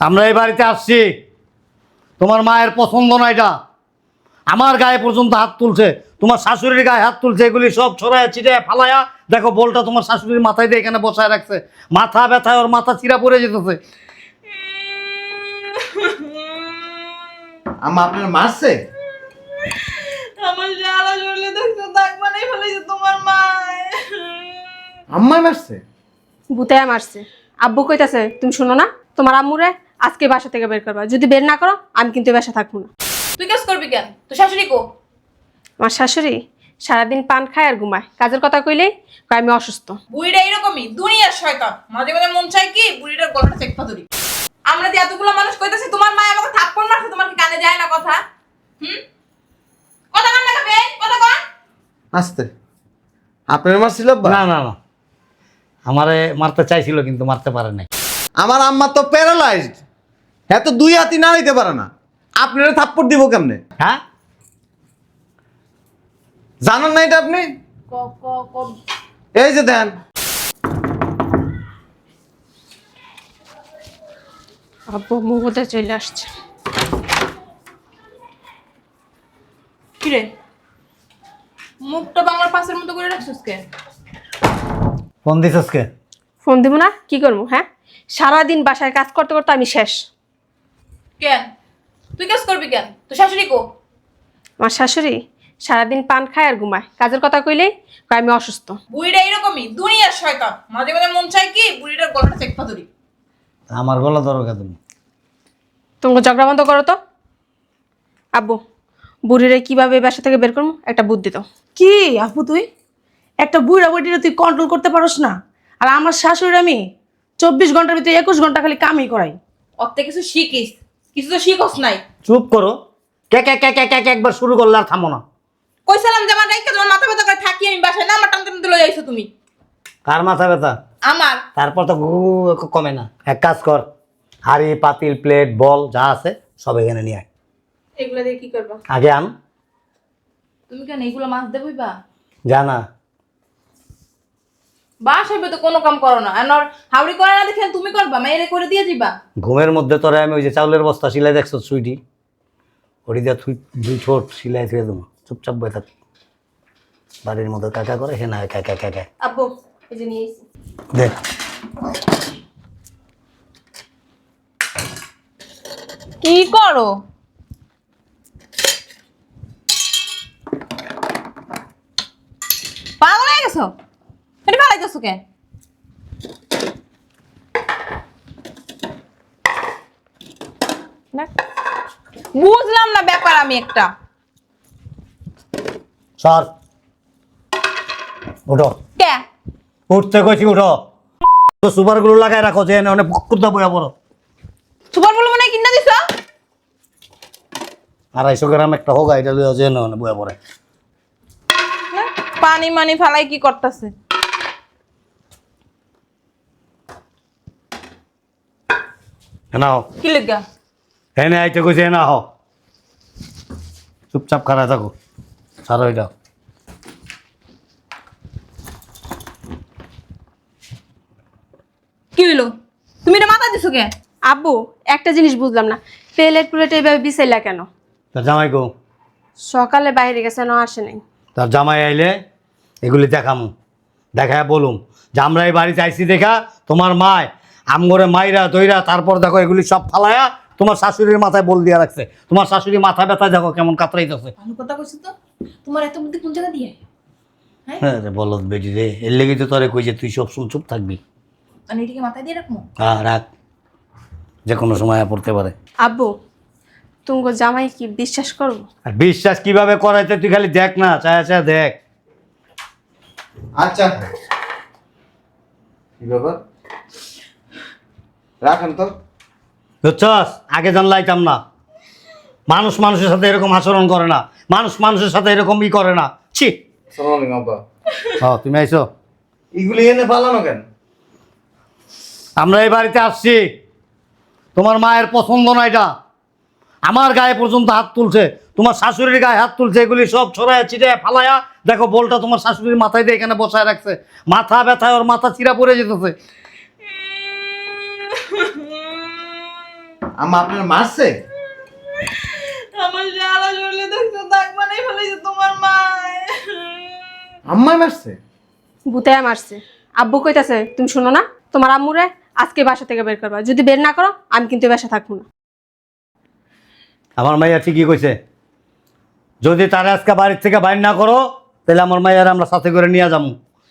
আমরা এই বাড়িতে আসছি। তোমার মায়ের পছন্দ না এটা। আমার গায়ে পর্যন্ত হাত তুলছে তোমার শাশুড়ির গায়ে হাত তুলছে এগুলি সব ছড়ায় চিটায় ফালায়া। দেখো বলটা তোমার শাশুড়ির মাথায় দিয়ে এখানে বসায় রাখছে। মাথা ব্যথায় ওর মাথা চিরা পড়ে যেতেছে। আম্মা আপনার মারছে আমার সারা শরীরে দেখছ দাগ বানাই ফেলেছে তোমার মা আম্মা মারছে? মারছে। আব্বু কইতাছে তুমি শুনো না? তোমার আম্মুরে আজকে বাসা থেকে বের করবা। যদি বের না করো আমি কিন্তু বাসা থাকব না। তুই কাজ করবি কেন? তো শাশুড়ি কো? আমার শাশুড়ি সারাদিন পান খায় আর ঘুমায়। কাজের কথা কইলেই কয় আমি অসুস্থ। বুড়িটা এরকমই দুনিয়ার শয়তান। মাঝে মাঝে মন চায় কি বুড়িটার গলাটা চেক ধরি আমরা যে এতগুলো মানুষ কইতাছি তোমার মা আমাকে থাপ্পড় মারছে তোমার কি কানে যায় না কথা? হুম? কথা কান লাগাবে কথা কন। আসতে। আপনার মারছিল আব্বা? না না না। আমারে মারতে চাইছিল কিন্তু মারতে পারে নাই। আমার আম্মা তো প্যারালাইজড হ্যাঁ তো দুই হাতি নাড়াইতে পারে না। আপনারা থাপ্পড় দিব কেমনে? হ্যাঁ? জানেন না এটা আপনি? ক ক ক। এই যে দেন। আব্বু চলে আসছে। কি রে মুখটা বাংলার পাশের মতো করে রাখছিস কে ফোন দিছস কে? ফোন দিব না? কি করব হ্যাঁ? সারাদিন বাসায় কাজ করতে করতে আমি শেষ। কেন? তুই কাজ করবি কেন? তো শাশুড়ি কো? আমার শাশুড়ি সারাদিন পান খায় আর ঘুমায়। কাজের কথা কইলেই কয় আমি অসুস্থ। বুড়িটা এরকমই দুনিয়ার শয়তান। মাঝে মাঝে মন চায় কি বুড়িটার গলাটা চেক ধরি আমার গলা ধরো কে তুমি? তোমাকে ঝগড়া বন্ধ করো তো। আব্বু বুড়িরে কীভাবে এই বাসা থেকে বের করব? একটা বুদ্ধি দাও। কি আপু তুই? একটা বুড়া বুড়িটা তুই কন্ট্রোল করতে পারোস না। আর আমার শাশুড়ি আমি চব্বিশ ঘণ্টার ভিতরে একুশ ঘণ্টা খালি কামই করাই। অত কিছু শিখিস। কিছু তো শিখস নাই। চুপ করো। কে কে কে কে কে কে একবার শুরু করলে আর থামো না। কইছিলাম যে আমার রাইকে তোমার মাথা ব্যথা করে থাকি আমি বাসায় না আমার টানতে টানতে যাইছো তুমি। কার মাথা ব্যথা? আমার। তারপর তো ঘু কমে না। এক কাজ কর হাড়ি পাতিল প্লেট বল যা আছে সব এখানে নিয়ে আয়। এগুলো দিয়ে কি করবা? আগে আন। তুমি কেন এইগুলো মাছ দেবই বা জানা। বাসায় তো কোনো কাম করো না। আর হাওড়ি করে না দেখে তুমি করবা মেয়েরে করে দিয়ে দিবা। ঘুমের মধ্যে তোরা আমি ওই যে চাউলের বস্তা সিলাই দেখছ সুইটি? ওটি দিয়ে তুই দুই ছোট সিলাই থুয়ে দেবো। চুপচাপ বয়ে থাক। বাড়ির মধ্যে কাকা করে হে না কাকা কাকা আব্বু এই যে নিয়ে দেখ কি করো? পাগল হয়ে গেছো? গেছো কে। বুঝলাম না ব্যাপার আমি একটা। সর উঠো। কে? উঠতে কইছি উঠো। তো সুপারগুলো লাগাই রাখো যে এনে অনেক পুকুরটা বয়া পড়ো। সুপার বলে মনে কিনা দিছ? আড়াইশো গ্রাম একটা হোক এটা লইয়া যে এনে অনেক বয়া পড়ে। পানি মানি ফালাই কি করতেছে? না হো কি লেগা? এনে আইতে কইছে না হো চুপচাপ খাড়া থাকো। এটা। কি হইল? তুমি এটা মাথা দিছো কে? আব্বু একটা জিনিস বুঝলাম না। প্লেট প্লেট এইভাবে বিছাইলা কেন? তার জামাই গো সকালে বাইরে গেছে না আসে নাই? তার জামাই আইলে এগুলি দেখামু। দেখায় বলুম। যে আমরা এই বাড়িতে আইসি দেখা তোমার মায় আমগরে মাইরা দইরা তারপর দেখো এগুলি সব ফালায়া তোমার শাশুড়ির মাথায় বল দিয়া রাখছে। তোমার শাশুড়ি মাথা ব্যথা দেখো কেমন কাতরাইতেছে। ভালো কথা কইছো তো? তোমার এত বুদ্ধি কোন জায়গা দিয়ে? হ্যাঁ? রে বলত বেটি রে এর লেগে তো তোরে কই যে তুই সব শুন চুপ থাকবি। আমি এটিকে মাথায় দিয়ে রাখব? হ্যাঁ রাখ। যে কোনো সময় পড়তে পারে। আব্বু তুমি জামাই কি বিশ্বাস করব? আর বিশ্বাস কীভাবে করাইতে তুই খালি দেখ না চায় চায় দেখ। আচ্ছা। কি ব্যাপার? রাখেন তো। বুঝছস? আগে জানলাইতাম না। মানুষ মানুষের সাথে এরকম আচরণ করে না। মানুষ মানুষের সাথে এরকম ই করে না। ছি। সালাম আব্বা। ও তুমি আইছো। এগুলি এনে পালানো কেন? আমরা এই বাড়িতে আসছি। তোমার মায়ের পছন্দ না এটা। আমার গায়ে পর্যন্ত হাত তুলছে। তোমার শাশুড়ির গায়ে হাত তুলছে। এগুলি সব ছড়ায় চিটায় ফালায়া। দেখো বলটা তোমার শাশুড়ির মাথায় দিয়ে এখানে বসায় রাখছে। মাথা ব্যথায় ওর মাথা চিরা পড়ে যেতেছে। আম্মা আপনার মারছে? আমার জ্বালা শরীরে দেখছ দাগ বানাই ফেলেছে তোমার মা আম্মাই মারছে? বুতায় মারছে। আব্বু কইতাছে তুমি শুনো না তোমার আম্মুরে আজকে বাসা থেকে বের করবা। যদি বের না করো আমি কিন্তু বাসা থাকব না। আমার মাইয়া ঠিকই কইছে। যদি তারা আজকে বাড়ির থেকে বাইর না করো তাহলে আমার মাইয়ার আমরা সাথে করে নিয়ে যাব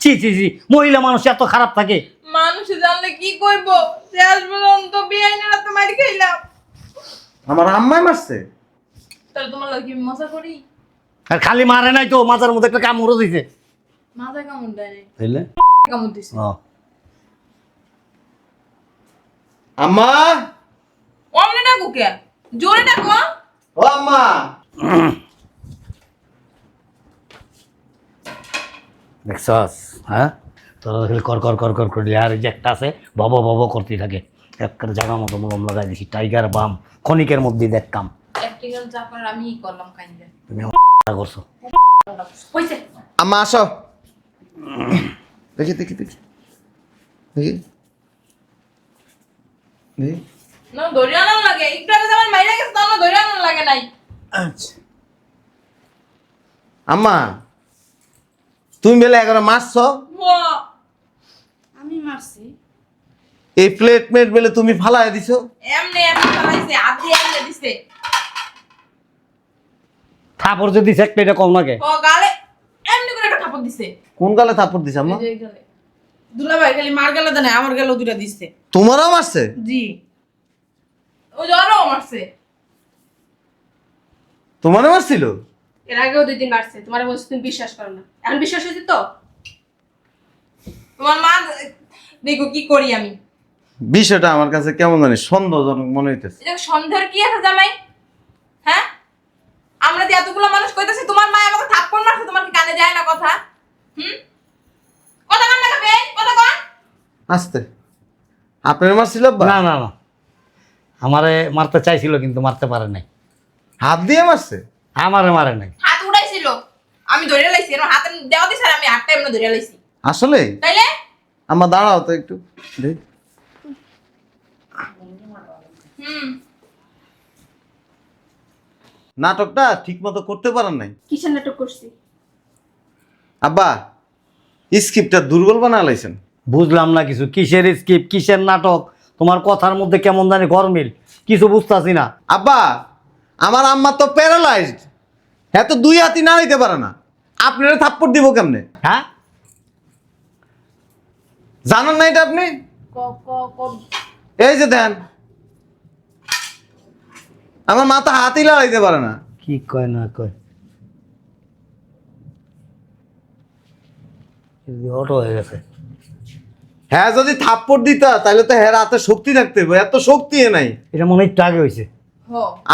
ছি ছি ছি মহিলা মানুষ এত খারাপ থাকে। মানুষ জানলে কি করব শেষ পর্যন্ত বিআইনের হাতে মারি খাইলাম। আমার আম্মাই মারছে। তাহলে তোমার লাগে মজা করি? আর খালি মারে নাই তো মাথার মধ্যে একটা কামড়ও দিছে। মাথা কামড় দেয় নাই। বুঝলে কামড় দিছে। আম্মা? অমনি ডাকো কে জোরে ডাকো ও আম্মা। দেখছস হ্যাঁ? তোরা খালি কর কর কর কর করলি আর এই যে একটা আছে ভব ভব করতে থাকে। একটা জায়গা মতো মলম লাগাই দিছি টাইগার বাম ক্ষণিকের মধ্যে দেখতাম। প্র্যাকটিক্যাল আমি করলাম তুমি করছ। হইছে আম্মা আসো। দেখি দেখি দেখি। দেখি। দেখি। না ধরে লাগে। একটু আগে যেমন মাইরা গেছে তখন ধরে লাগে নাই। আচ্ছা। আম্মা তুমি বেলে এগারো মারছো? মারছি। এই প্লেট মেট বেলে তুমি ফালাই দিছো? এমনি এমনি হাত দিয়ে এমনি দিছে। থাপড় যে দিছে কম নাকে ও গালে এমনি করে একটা থাপড় দিছে। কোন গালে দিছে আম্মা? এই এই গালে। খালি মার গেলে দেয় আমার গেলেও দুটা দিচ্ছে তোমারও মারছে? জি। ও মারছে। তোমারও মারছিল? এর আগেও দুই দিন মারছে তোমার বলছে তুমি বিশ্বাস করো না। এখন বিশ্বাস হয়েছে তো? তোমার মা দেখো কি করি আমি? বিষয়টা আমার কাছে কেমন জানি সন্দেহজনক মনে হইতেছে। এটা সন্দেহের কি আছে জামাই? হ্যাঁ? আমরা যে এতগুলো মানুষ কইতাছি তোমার মা আমাকে থাপ্পড় মারছে তোমার কি কানে যায় না কথা? হুম? কথা কান লাগাবে কথা কন। আস্তে। আপনার মারছিল? না না না। আমারে মারতে চাইছিল কিন্তু মারতে পারে নাই। হাত দিয়ে মারছে? আমারে মারে নাই। হাত উড়াইছিল। আমি ধরে লাইছি এরকম হাতে দেওয়া দিছে আর আমি হাতটা এমনি ধরে লাইছি। আসলে? তাইলে? আমার দাঁড়াও তো একটু। দেখি। নাটকটা ঠিক মতো করতে পারেন নাই? কিসের নাটক করছি? আব্বা স্ক্রিপ্টটা দুর্বল বানা লাইছেন। বুঝলাম না কিছু। কিসের স্কিপ কিসের নাটক? তোমার কথার মধ্যে কেমন জানি গরমিল। কিছু বুঝতাছি না। আব্বা আমার আম্মা তো প্যারালাইজড। হ্যাঁ তো দুই হাতি না নাড়াইতে পারে না। আপনারা থাপ্পড় দিব কেমনে? হ্যাঁ? জানেন না এটা আপনি? ক ক ক। এই যে দেন। আমার মাথা হাতই লড়াইতে পারে না। কি কয় না কয়? অটো হয়ে গেছে। হ্যাঁ যদি থাপ্পড় দিতা তাহলে তো হ্যাঁ হাতে শক্তি থাকতে হবে এত শক্তি এ নাই। এটা মনে হয় একটু আগে হয়েছে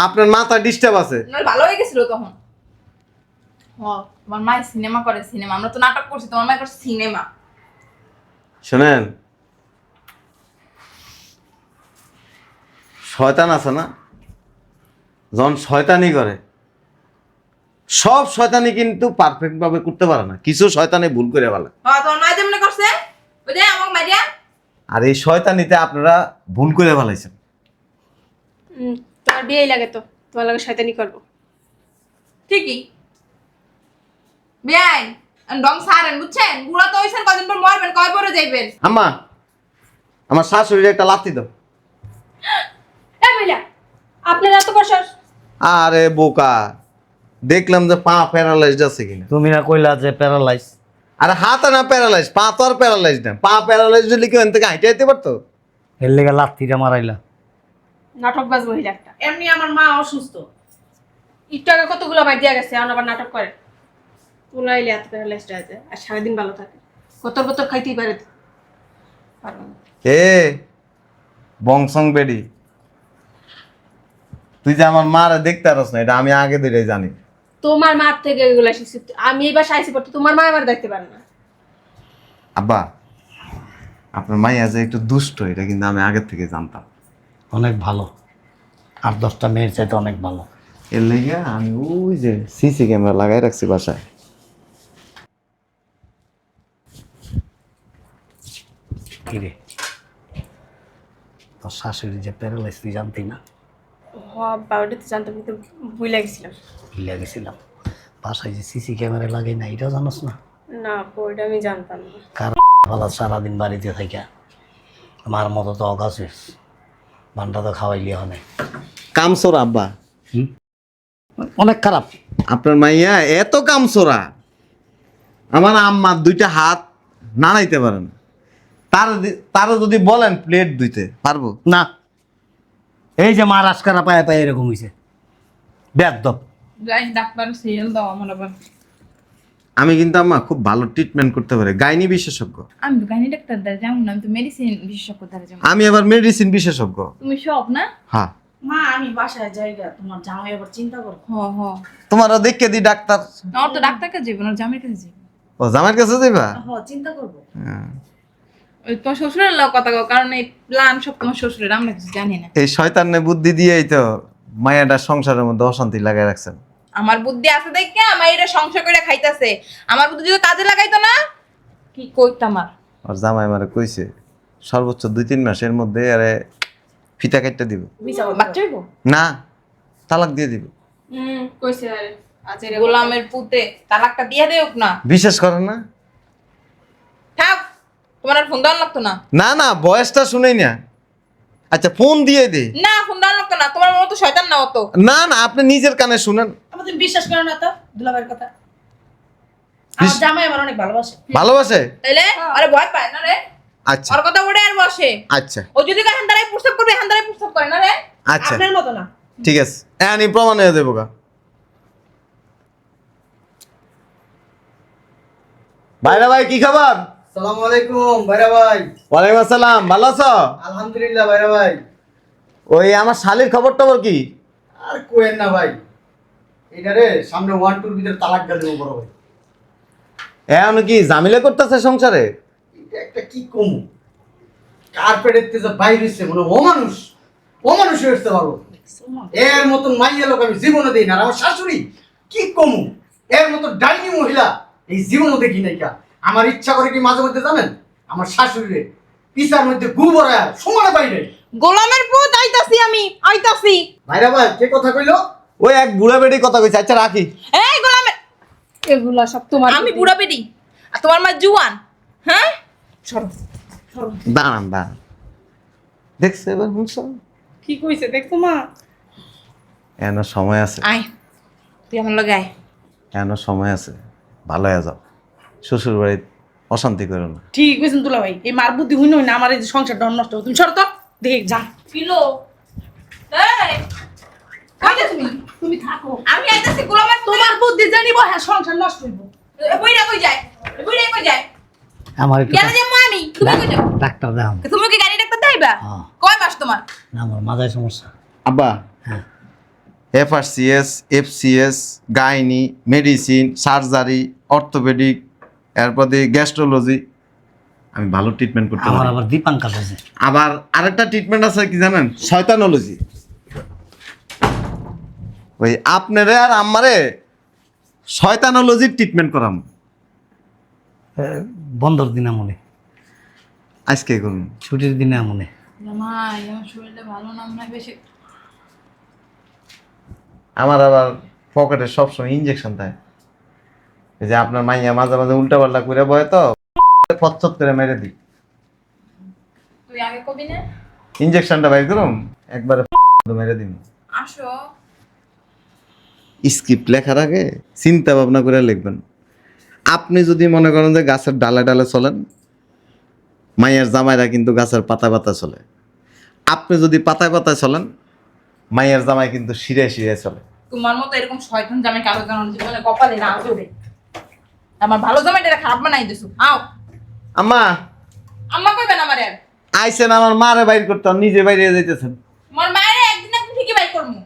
আপনার মাথা ডিস্টার্ব আছে। ভালো হয়ে গেছিল তখন। তোমার মায়ের সিনেমা করে সিনেমা আমরা তো নাটক করছি তোমার মায়ের সিনেমা শোনেন। শয়তান আছে না? যখন শয়তানি করে সব শয়তানি কিন্তু পারফেক্ট ভাবে করতে পারে না। কিছু শয়তানি ভুল করে বলে হ্যাঁ আর এই শয়তানিতে আপনারা ভুল করে ফেলাইছেন। হুম, তোমার বিয়েই লাগে তো তোমার লাগে শয়তানি করব। ঠিকই। বেআই ডং সারেন বুঝছেন? বুড়া তো হইছেন কদিন পর মরবেন কয় পরে যাইবেন? আম্মা আমার শাশুড়ি একটা লাথি দাও। এই মহিলা আপনার এত বছর? আরে বোকা দেখলাম যে পা প্যারালাইজড আছে কিনা। তুমি না কইলা যে প্যারালাইজ আরে হাত না প্যারালাইজ পা তো আর প্যারালাইজ না। পা প্যারালাইজ হলে কি ওখান থেকে হাইটে যেতে পারতো? এর লেগে লাত্তিটা মারাইলা। নাটকবাজ মহিলা একটা। এমনি আমার মা অসুস্থ। একটু আগে কতগুলো মার দিয়া গেছে এখন আবার নাটক করে? উলাইলে এত প্যারালাইজড আছে আর সারাদিন ভালো থাকে। কতর কতর খাইতেই পারে পারবে না। এ বংসং বেডি। তুই যে আমার মারা দেখতে পারস না এটা আমি আগে ধরে জানি। তোমার মার থেকে এগুলো শিখছি। আমি এই বাসায় আইসি পড়তে তোমার মা আমার দেখতে পারে না। আব্বা আপনার মাইয়া যে একটু দুষ্ট এটা কিন্তু আমি আগের থেকে জানতাম। অনেক ভালো। আট দশটা মেয়ের চাইতে অনেক ভালো। এর লেগে আমি ওই যে সিসি ক্যামেরা লাগাই রাখছি বাসায়। কিরে? তোর শাশুড়ি যে প্যারালাইজ তুই জানতি না? আব্বা ওটা তো জানতাম কিন্তু ভুলে গেছিলাম। ভুলে গেছিলাম? বাসায় যে সিসি ক্যামেরা লাগে না এটাও জানোস না? না আমি জানতাম না। ভালো সারাদিন বাড়িতে থাকা আমার মতো তো অগাছিস ভান্ডা তো খাওয়াইলি অনেক। কামসোর আব্বা। অনেক খারাপ। আপনার মাইয়া এত কামসোরা। আমার আম্মার দুইটা হাত নাড়াইতে পারেন তার তারা যদি বলেন প্লেট ধুইতে পারব? না। এই যে মা রাস্কারা পায়ে পায়ে এরকম হয়েছে বেদব আমি কিন্তু আম্মা খুব ভালো ট্রিটমেন্ট করতে পারি। গাইনি বিশেষজ্ঞ। আমি তো গাইনি ডাক্তার দ্বারা যেমন না আমি তো মেডিসিন বিশেষজ্ঞ দ্বারা যেমন আমি আবার মেডিসিন বিশেষজ্ঞ। তুমি সব না? হ্যাঁ। মা আমি বাসায় জায়গা তোমার জামাই আবার চিন্তা করো। হ হ। তোমারও দেখে দি ডাক্তার? আমার তো ডাক্তার কাছে যাবে না জামের কাছে যাবে ও জামার কাছে যাইবা? হ চিন্তা করব। হ্যাঁ। ওই তোমার শ্বশুরের লোক কথা কও কারণ এই প্ল্যান সব তোমার শ্বশুরের আমরা কিছু জানি না। এই শয়তানের বুদ্ধি দিয়েই তো মায়াটা সংসারের মধ্যে অশান্তি লাগাই রাখছেন। আমার বুদ্ধি আছে দেখে আমার এটা সংসার করে খাইতাছে। আমার বুদ্ধি যদি কাজে লাগাইতো না কি কইতো আমার? আর জামাই আমারে কইছে সর্বোচ্চ দুই তিন মাসের মধ্যে আরে ফিতা কাটতে দিব। বাচ্চা হইব? না তালাক দিয়ে দিব। হুম কইছে আরে আজ গোলামের পুতে তালাকটা দিয়ে দেওক না। বিশ্বাস করেন না? তোমার আর ফোন দেওয়ার লাগতো না? না না বয়সটা শুনেই না। আচ্ছা ফোন দিয়ে দে। না ফোন দেওয়ার লাগতো না। তোমার মতো শয়তান না অত। না না আপনি নিজের কানে শুনেন। তুমি বিশ্বাস করো না তো দুলাভাইয়ের কথা। আমার জামাই আমার অনেক ভালোবাসে। ভালোবাসে? তাইলে? আরে ভয় পায় না রে। আচ্ছা। ওর কথা উড়ে আর বসে। আচ্ছা। ও যদি কারণ দাঁড়ায় প্রস্তাব করবে হ্যাঁ দাঁড়ায় প্রস্তাব করে না রে? আচ্ছা। আপনার মতো না। ঠিক আছে। হ্যাঁ প্রমাণ হয়ে দেবো গা। ভাইরা ভাই কি খবর? সালামু আলাইকুম ভাইরা ভাই। ওয়ালাইকুম আসসালাম ভালো আছো? আলহামদুলিল্লাহ ভাইরা ভাই। ওই আমার শালির খবর টবর কি? আর কোয়েন না ভাই। এটারে সামনে ওয়ান টুর ভিতরে তালাক দিয়ে দেবো বড় ভাই। এখন কি জামিলে করতেছে সংসারে? এটা একটা কি কম? কার্পেটের তেজে বাইর হইছে মানে ও মানুষ ও মানুষ হইতে পারব। এর মতন মাইয়া লোক আমি জীবনে দিই না। আর আমার শাশুড়ি কি কমু? এর মতো ডাইনি মহিলা এই জীবনও দেখি নাই কা। আমার ইচ্ছা করে কি মাঝে মধ্যে জানেন? আমার শাশুড়ি পিসার মধ্যে গু ভরায় সমানে বাইরে গোলামের পুত আইতাছি আমি আইতাছি। ভাইরা ভাই কে কথা কইলো? ওই এক বুড়া বেড়ি কথা কইছে আচ্ছা রাখি। এই গোলামের এগুলা সব তোমার আমি বুড়া বেটি আর তোমার মা জুয়ান হ্যাঁ? সরো সরো। দাঁড়ান দাঁড়ান। দেখছে এবার শুনছো কি কইছে দেখছ মা? এখনও সময় আছে। আয় তুই আমার লগে আয়। এখনও সময় আছে। ভালো হয়ে যাও। শ্বশুর বাড়ির অশান্তি করো না। ঠিক কইছেন দুলাভাই এই মার বুদ্ধি হইন না আমার এই যে সংসারটা নষ্ট। তুমি সরো তো দেখ যা। কিলো এই কইতে তুমি? তুমি থাকো। আমি আইতাছি গোলামের পুত তোমার বুদ্ধি জানিব হ্যাঁ সংসার নষ্ট হইব। বইরা কই যায়? বইরা কই যায়? আমার একটু গেলে যে আমি? তুমি কই যাও ডাক্তার দাম তুমি কি গাড়ি ডাক্তার দেইবা হ্যাঁ। কয় মাস তোমার? না আমার মাথায় সমস্যা। আব্বা। হ্যাঁ। FRCS FCS gynae medicine surgery orthopaedic এরপরে গ্যাস্ট্রোলজি আমি ভালো ট্রিটমেন্ট করতে আমার পারি। আবার দীপাঙ্কার আছে আবার আরেকটা ট্রিটমেন্ট আছে কি জানেন? শয়তানোলজি। ওই আপনারে আর আমারে শয়তানোলজির ট্রিটমেন্ট করাম। এ, বন্ধর দিনে মনে আজকে করুন। ছুটির দিনে মনে আমার শরীরটা ভালো না বেশি। আমার আবার পকেটে সবসময় ইঞ্জেকশন থাকে এই যে আপনার মাইয়া মাঝে মাঝে উল্টা পাল্টা করে বয় তো ফচ্চত করে মেরে দিই। তুই আগে কবি না? ইঞ্জেকশনটা বাইর করুন একবারে মেরে দিন। আসো। স্ক্রিপ্ট লেখার আগে চিন্তা ভাবনা করে লিখবেন। আপনি যদি মনে করেন যে গাছের ডালে ডালে চলেন মাইয়ার জামাইরা কিন্তু গাছের পাতা পাতা চলে। আপনি যদি পাতায় পাতায় চলেন মাইয়ার জামাই কিন্তু শিরে শিরে চলে। তোমার মতো এরকম শয়তান জামাই কারও কারণ জীবনে কপালে না আমার ভালো জামাইটা খারাপ বানাই দিছো। আও। আম্মা। আম্মা কইবেন আমারে? আর। আইসেন আমার মারে বাইর করতে নিজে বাইরে যাইতেছেন। তোমার মায়ের একদিন একদিন ঠিকই বাই করমু।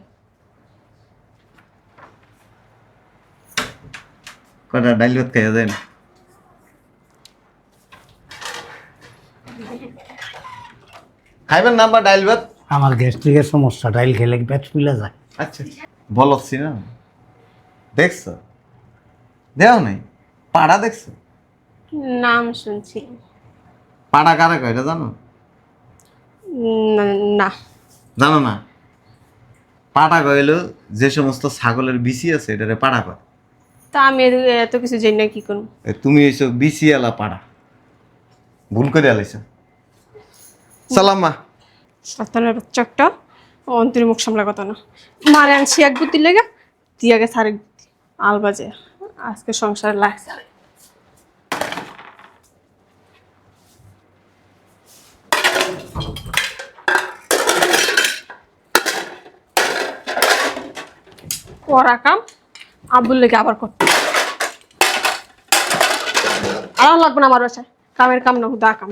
কটা ডাইল ভাত খাইয়া দেন খাইবেন না আম্মা ডাইল ভাত? আমার গ্যাস্ট্রিকের সমস্যা ডাইল খেলে পেট ফুলে যায়? আচ্ছা। বলছি না দেখছ? দেও নাই? পাড়া দেখছ? নাম শুনছি। পাড়া কারা কয় এটা জানো? না- না। জানো না? পাটা কইল যে সমস্ত ছাগলের বিসি আছে এটারে পাড়া কয়। তা আমি এ- এত কিছু জানি না কি করব? এ তুমি এইসব বিসিয়ালা পাড়া। ভুল করে আলাইছ। সালাম্মা সন্তানের বাচ্চাটা অন্তরি মুখ সামলা কথা না। মারে আনছি এক বুদ্ধি লেগে দিয়ে গেছে আরেক বুদ্ধি। আলবাজে। আজকে সংসার লাগছে। করা কাম আব্বুল লেগে আবার করতে। আর লাগবে না আমার বাসায়। কামের কাম না হুদা কাম।